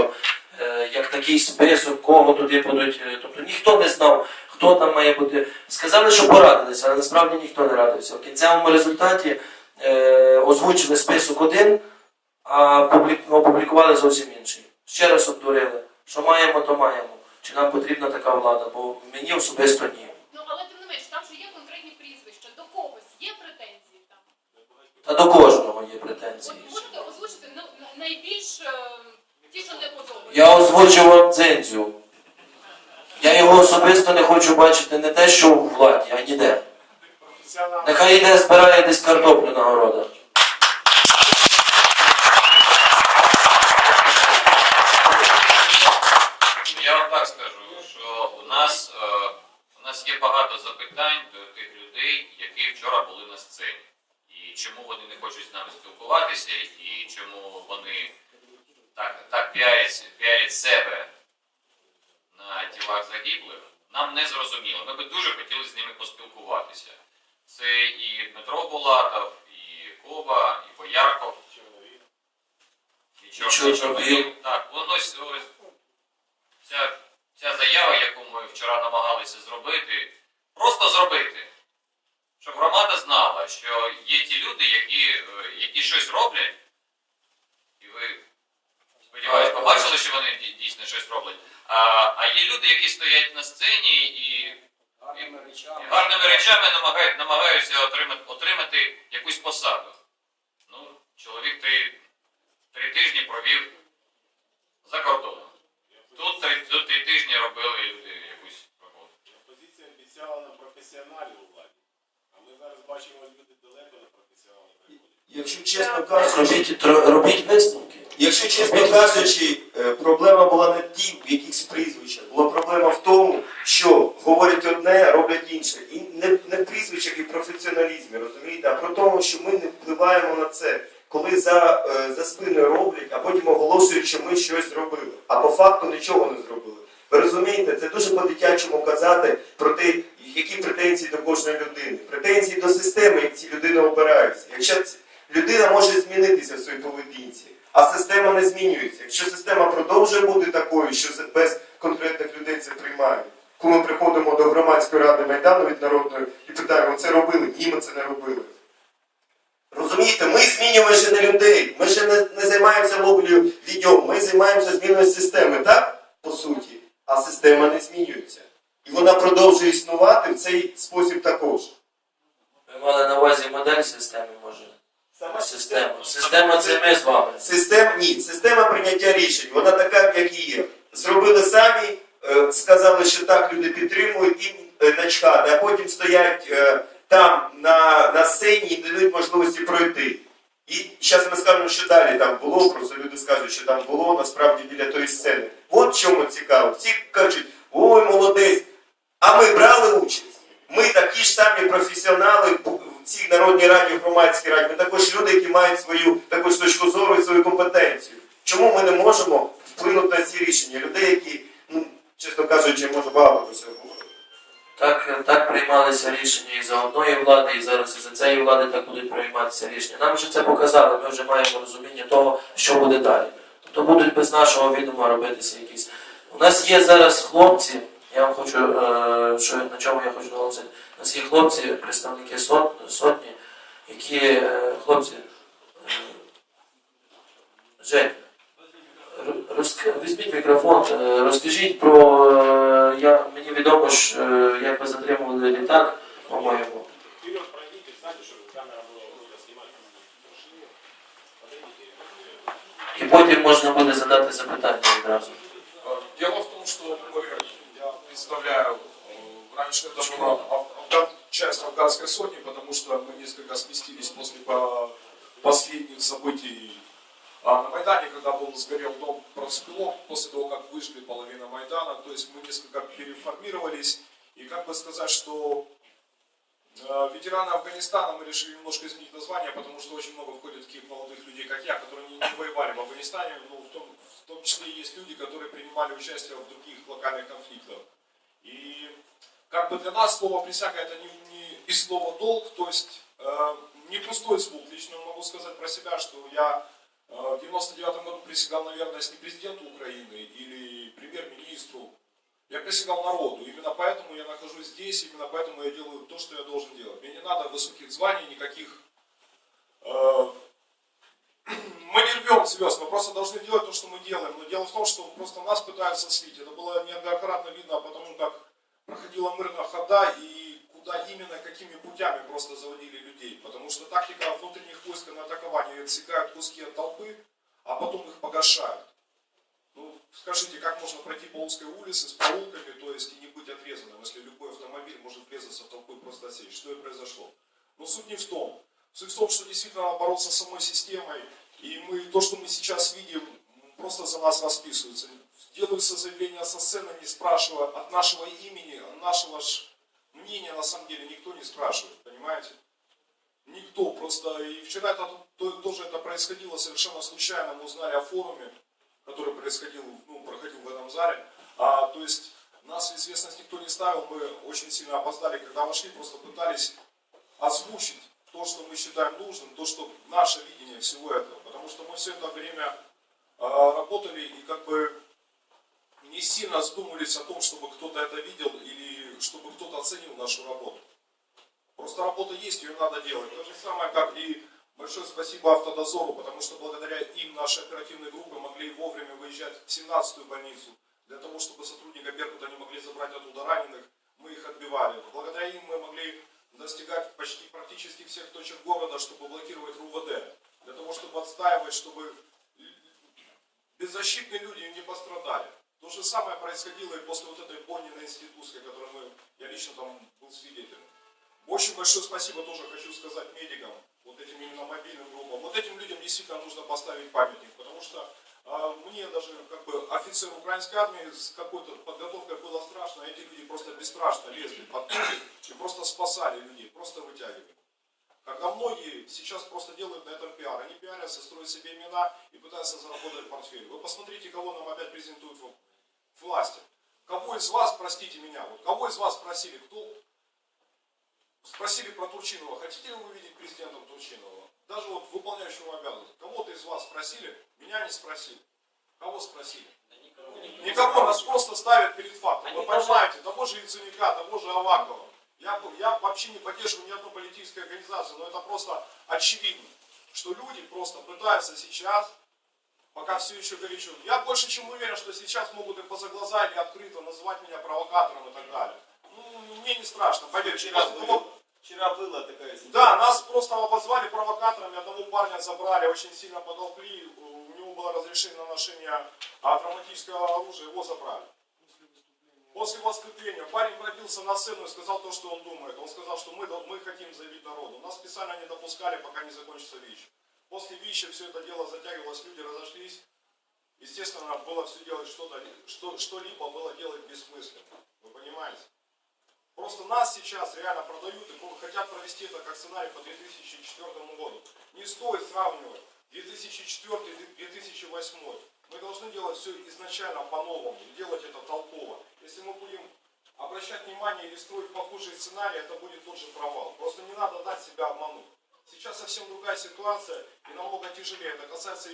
що е, як такий список, кого туди будуть. е, Тобто ніхто не знав, хто там має бути. Сказали, що порадилися, але насправді ніхто не радився. В кінцевому результаті е, озвучили список один, а опублікували зовсім інший. Ще раз обдурили, що маємо, то маємо. Чи нам потрібна така влада, бо мені особисто ні. Ну але тим не менш, там же є конкретні прізвища, до когось є претензії там. Та до кожного є претензії. От можете озвучити найбільш Я озвучував дзензю. Я його особисто не хочу бачити не те, що в владі, а ніде. Нехай йде, збирає десь картоплю на городах. Я вам так скажу, що у е, у нас є багато запитань до тих людей, які вчора були на сцені. І чому вони не хочуть з нами спілкуватися, і чому вони так, так піарять, піарять себе на тілах загиблих, нам не зрозуміло. Ми би дуже хотіли з ними поспілкуватися. Це і Дмитро Булатов, і Коба, і Боярков. І Чорний. Чорнобил. Так, воно ось, ось ця, ця заява, яку ми вчора намагалися зробити, просто зробити. Щоб громада знала, що є ті люди, які, е, які щось роблять, і ви, сподіваюся, що вони дій- дійсно щось роблять. А, а є люди, які стоять на сцені і, і гарними речами намагають, намагаються отримати, отримати якусь посаду. Ну, чоловік три, три тижні провів за кордоном. Тут три, тут три тижні робили люди якусь роботу. Опозиція обіцяла нам професіоналів у владі. А ми зараз бачимо, що люди далеко на професіоналів приходять. Якщо чесно кажучи, Робіть, робіть висновки. Якщо чесно кажучи, е, проблема була не в в якихось прізвищах. Була проблема в тому, що говорять одне, роблять інше. І не, не в прізвищах і професіоналізмі, розумієте, а про тому, що ми не впливаємо на це. Коли за, е, за спиною роблять, а потім оголошують, що ми щось зробили. А по факту нічого не зробили. Ви розумієте, це дуже по-дитячому казати про те, які претензії до кожної людини. Претензії до системи, як ці людини обираються. Якщо людина може змінитися в своїй поведінці, а система не змінюється. Якщо система продовжує бути такою, що без конкретних людей це приймають. Коли ми приходимо до громадської ради Майдану від народної і питаємо, це робили? Ні, ми це не робили. Розумієте, ми змінюємо ще не людей. Ми ще не, не займаємося ловлею відьом, ми займаємося зміною системи, так? По суті. А система не змінюється. І вона продовжує існувати в цей спосіб також. Ви мали на увазі модель системи, може? Сама Система. Система це ми з вами. Систем, ні, система прийняття рішень, вона така, як і є. Зробили самі, е, сказали, що так люди підтримують, їм е, начхати, а потім стоять е, там на, на сцені і не дають можливості пройти. І зараз ми скажемо, що далі там було, просто люди скажуть, що там було насправді біля тої сцени. От чому цікаво. Всі кажуть, ой, молодець. А ми брали участь. Ми такі ж самі професіонали цій народній раді, в громадській раді. Також люди, які мають свою також точку зору і свою компетенцію. Чому ми не можемо вплинути на ці рішення? Людей, які, ну, чесно кажучи, може багато про говорити. Так, так приймалися рішення і за одної влади, і зараз і за цієї влади так будуть прийматися рішення. Нам вже це показали, ми вже маємо розуміння того, що буде далі. Тобто будуть без нашого відома робитися якісь. У нас є зараз хлопці, я вам хочу, е, що, на чому я хочу наголосити. У нас є хлопці, представники сот, сотні, які е, хлопці. е, Жень, р- розк- візьміть мікрофон, е, розкажіть про. е, Я, мені відомо, ж, е, як ви затримували літак, по-моєму. Вперед пройдите, кстати, чтобы камера была круто снимать. І потім можна буде задати запитання одразу. Дело в том, что мы, я представляю, раньше это была часть афганской сотни, потому что мы несколько сместились после по- последних событий а, на Майдане, когда был сгорел дом профспилок, после того, как вышли половина Майдана, то есть мы несколько переформировались, и как бы сказать, что э, ветераны Афганистана мы решили немножко изменить название, потому что очень много входит таких молодых людей, как я, которые не, не воевали в Афганистане, но в том, в том числе есть люди, которые принимали участие в других локальных конфликтах. Как бы для нас слово присяга это не, не и слово долг, то есть э, не пустой звук. Лично могу сказать про себя, что я э, в 99 году присягал, наверное, если не президенту Украины или премьер-министру, я присягал народу. Именно поэтому я нахожусь здесь, именно поэтому я делаю то, что я должен делать. Мне не надо высоких званий, никаких... э, мы не рвем звезд, мы просто должны делать то, что мы делаем. Но дело в том, что просто нас пытаются слить. Это было неоднократно видно, потому как проходила мирная хода и куда именно, какими путями просто заводили людей. Потому что тактика внутренних войск на атакование отсекают куски от толпы, а потом их погашают. Ну, скажите, как можно пройти по узкой улице с проулками, то есть и не быть отрезанным, если любой автомобиль может врезаться в толпу и просто сесть? Что и произошло. Но суть не в том. Суть в том, что действительно надо бороться с самой системой, и мы, то, что мы сейчас видим, просто за нас расписываются. Делаются заявления со сцены, не спрашивая от нашего имени, нашего ж мнения на самом деле никто не спрашивает, понимаете? Никто, просто и вчера это, то- тоже это происходило совершенно случайно, мы узнали о форуме, который происходил, ну, проходил в этом зале. А, то есть нас в известность никто не ставил, мы очень сильно опоздали, когда вошли, просто пытались озвучить то, что мы считаем нужным, то, что наше видение всего этого. Потому что мы все это время а, работали и как бы не сильно задумывались о том, чтобы кто-то это видел или чтобы кто-то оценил нашу работу. Просто работа есть, ее надо делать. То же самое, как и большое спасибо Автодозору, потому что благодаря им наши оперативные группы могли вовремя выезжать в 17-ю больницу, для того, чтобы сотрудника Беркута не могли забрать оттуда раненых, мы их отбивали. Благодаря им мы могли достигать почти практически всех точек города, чтобы блокировать РУВД, для того, чтобы отстаивать, чтобы беззащитные люди не пострадали. То же самое происходило и после вот этой бойни на институтской, которой мы, я лично там был свидетелем. Очень большое спасибо тоже хочу сказать медикам, вот этим именно мобильным группам. Вот этим людям действительно нужно поставить памятник, потому что а, мне даже как бы офицер украинской армии с какой-то подготовкой было страшно, а эти люди просто бесстрашно лезли под пули и просто спасали людей, просто вытягивали. Когда многие сейчас просто делают на этом пиар. Они пиарятся, строят себе имена и пытаются заработать портфель. Вы посмотрите, кого нам опять презентуют в власти. Кого из вас, простите меня, вот кого из вас спросили, кто спросили про Турчинова, хотите ли вы видеть президентом Турчинова? Даже вот выполняющего обязанности. Кого-то из вас спросили, меня не спросили. Кого спросили? Никого, нас просто ставят перед фактом. Вы понимаете, того же Яценюка, того же Авакова. Я, я вообще не поддерживаю ни одну политическую организацию, но это просто очевидно, что люди просто пытаются сейчас, пока все еще горячо. Я больше чем уверен, что сейчас могут и поза глаза или открыто называть меня провокатором и так далее. Ну, мне не страшно, поверьте. Вчера, было, того, вчера была такая ситуация. да, нас просто обозвали провокаторами, одного парня забрали, очень сильно подолгли, у него было разрешение на ношение травматического оружия, его забрали. После выступления парень пробился на сцену и сказал то, что он думает. Он сказал, что мы, мы хотим заявить народу. Нас специально не допускали, пока не закончится ВИЧ. После ВИЧа все это дело затягивалось, люди разошлись. Естественно, было все делать что-то, что, что-либо было делать бессмысленно. Вы понимаете? Просто нас сейчас реально продают и хотят провести это как сценарий по 2004 году. Не стоит сравнивать 2004-2008. Мы должны делать все изначально по-новому, делать это толково. Если мы будем обращать внимание или строить похожий сценарий, это будет тот же провал. Просто не надо дать себя обмануть. Сейчас совсем другая ситуация и намного тяжелее. Это касается